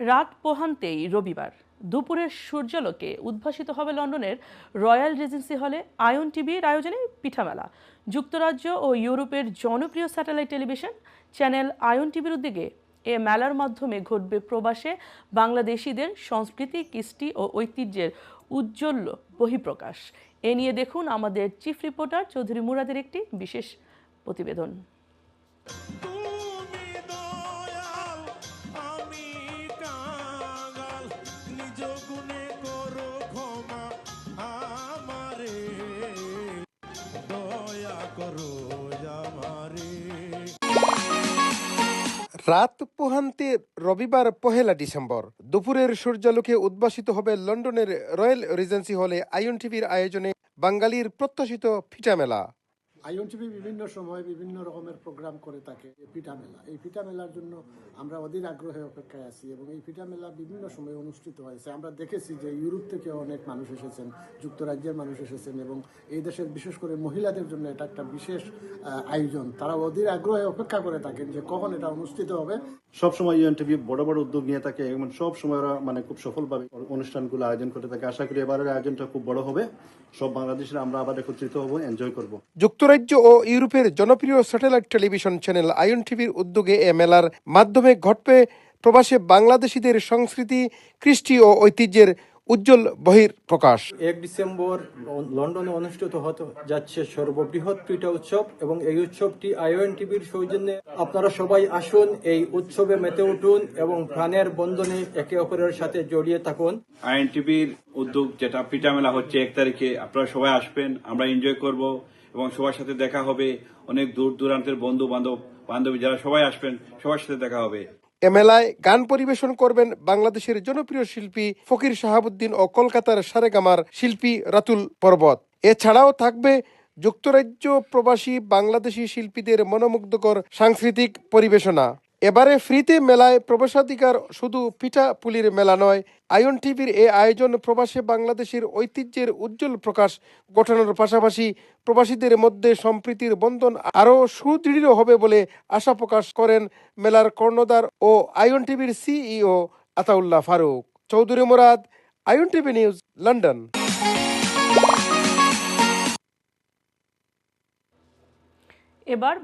রাত পোহান্তেই রবিবার, দুপুরের সূর্যালোকে উদ্ভাসিত হবে লন্ডনের রয়্যাল রেজেন্সি হলে আয়ন টিভির আয়োজনে পিঠামেলা। যুক্তরাজ্য ও ইউরোপের জনপ্রিয় স্যাটেলাইট টেলিভিশন চ্যানেল আয়ন টিভির উদ্যোগে এ মেলার মাধ্যমে ঘটবে প্রবাসে বাংলাদেশিদের সংস্কৃতি, কৃষ্টি ও ঐতিহ্যের উজ্জ্বল বহিঃপ্রকাশ। এ নিয়ে দেখুন আমাদের চিফ রিপোর্টার চৌধুরী মুরাদের একটি বিশেষ প্রতিবেদন। রাত পোহান্তে রবিবার পহেলা ডিসেম্বর। দুপুরের সূর্যালোকে উদ্ভাসিত হবে লন্ডনের রয়্যাল রিজেন্সি হলে আইন টিভির আয়োজনে বাঙালির প্রত্যাশিত ফিটা মেলা। আইন টিভি বিভিন্ন সময় বিভিন্ন রকমের প্রোগ্রাম করে থাকে পিঠা মেলা। এই পিঠা মেলার জন্য আমরা অধীর আগ্রহে অপেক্ষায় আছি এবং এই পিঠা মেলা বিভিন্ন সময় অনুষ্ঠিত হয়েছে। আমরা দেখেছি যে ইউরোপ থেকে অনেক মানুষ এসেছেন, যুক্তরাজ্যের মানুষ এসেছেন এবং এই দেশের বিশেষ করে মহিলাদের জন্য এটা একটা বিশেষ আয়োজন। তারা অধীর আগ্রহে অপেক্ষা করে থাকেন যে কখন এটা অনুষ্ঠিত হবে। সবসময় ইউএনটিভি বড় বড় উদ্যোগ নিয়ে থাকে। এবং সব সময় ওরা মানে খুব সফলভাবে অনুষ্ঠানগুলো আয়োজন করে থাকে। আশা করি এবারের আয়োজনটা খুব বড় হবে। সব বাংলাদেশের আমরা আবার একত্রিত হব এনজয় করব। যুক্তরাজ্য ও ইউরোপের জনপ্রিয় স্যাটেলাইট টেলিভিশন চ্যানেল আয়ন টিভির উদ্যোগে এ মেলার মাধ্যমে ঘটবে প্রবাসে বাংলাদেশিদের সংস্কৃতি, কৃষ্টি ও ঐতিহ্যের উজ্জ্বল বহির প্রকাশ। এক ডিসেম্বর লন্ডনে অনুষ্ঠিত হতে যাচ্ছে সর্ববৃহৎ পিঠা উৎসব এবং এই উৎসবটি আইওএন টিভির সৌজন্যে আপনারা সবাই আসুন এই উৎসবে মেতে উঠুন এবং প্রাণের বন্ধনে একে অপরের সাথে জড়িয়ে থাকুন। আইএনটিভির উদ্যোগ যেটা পিঠা মেলা হচ্ছে এক তারিখে আপনারা সবাই আসবেন আমরা এনজয় করব এবং সবার সাথে দেখা হবে। অনেক দূর দূরান্তের বন্ধু বান্ধব বান্ধবী যারা সবাই আসবেন সবার সাথে দেখা হবে। এ মেলায় গান পরিবেশন করবেন বাংলাদেশের জনপ্রিয় শিল্পী ফকির শাহাবুদ্দিন ও কলকাতার সারেগামার শিল্পী রাতুল পর্বত। এছাড়াও থাকবে যুক্তরাজ্য প্রবাসী বাংলাদেশি শিল্পীদের মনোমুগ্ধকর সাংস্কৃতিক পরিবেশনা। এবারে ফ্রিতে মেলায় প্রবেশাধিকার শুধু পিঠা পুলির মেলা নয়, আয়ন টিভির এ আয়োজন প্রবাসে বাংলাদেশের ঐতিহ্যের উজ্জ্বল প্রকাশ ঘটানোর পাশাপাশি প্রবাসীদের মধ্যে সম্প্রীতির বন্ধন আরও সুদৃঢ় হবে বলে আশা প্রকাশ করেন মেলার কর্ণধার ও আয়ন টিভির CEO Ataullah Faruk. Chowdhury Morad, Ion TV news, London. এবার